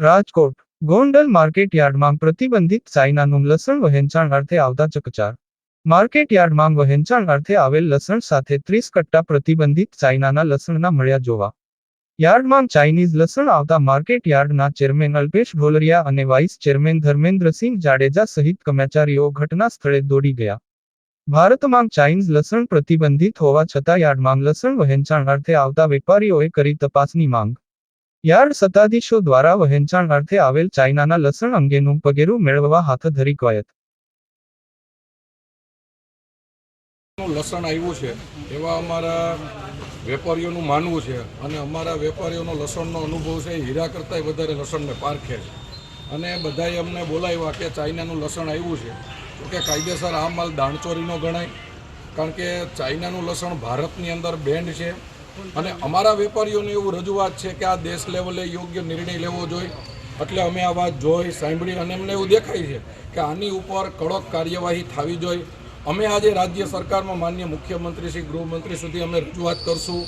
Rajkot, Gondal market યાર્ડમાં પ્રતિબંધિત સાયનાનું લસણ વહેંચાણ અર્થે આવતા ચકચાર. માર્કેટ યાર્ડમાં વહેંચાણ અર્થે આવેલ લસણ સાથે ત્રીસ કટ્ટા પ્રતિબંધિત ચાઇનાના લસણના મળ્યા જોવા. યાર્ડમાં ચાઇનીઝ લસણ આવતા માર્કેટ યાર્ડના ચેરમેન અલ્પેશ ઢોલરિયા અને વાઇસ ચેરમેન ધર્મેન્દ્રસિંહ જાડેજા સહિત કર્મચારીઓ ઘટના સ્થળે દોડી ગયા. ભારતમાં ચાઇનીઝ લસણ પ્રતિબંધિત હોવા છતાં યાર્ડમાં લસણ વહેંચાણ અર્થે આવતા વેપારીઓએ કરી તપાસની માંગ. યાર્ડ સત્તાધીશો દ્વારા વહેંચાણ અર્થે આવેલ ચાઇનાના લસણ અંગેનું પગેરું મેળવવા હાથ ધરી કવાયત. લસણ આવ્યું છે, એવા અમારા વેપારીઓનું માનવું છે અને અમારા વેપારીઓનો લસણનો અનુભવ છે હીરા કરતાંય વધારે લસણને પારખે છે. અને બધાએ અમને બોલાવ્યા કે ચાઇનાનું લસણ આવ્યું છે કે કાયદેસર આ માલ દાણચોરીનો ગણાય, કારણ કે ચાઇનાનું લસણ ભારતની અંદર બેન્ડ છે અને અમારા વેપારીઓને એવું રજૂઆત છે કે આ દેશ લેવલે યોગ્ય નિર્ણય લેવો જોઈએ. એટલે અમે આ વાત જોઈ, સાંભળી અને અમને એવું દેખાય છે કે આની ઉપર કડક કાર્યવાહી થવી જોઈએ. અમે આજે રાજ્ય સરકારમાં માન્ય મુખ્યમંત્રી શ્રી ગૃહમંત્રી સુધી અમે રજૂઆત કરશું.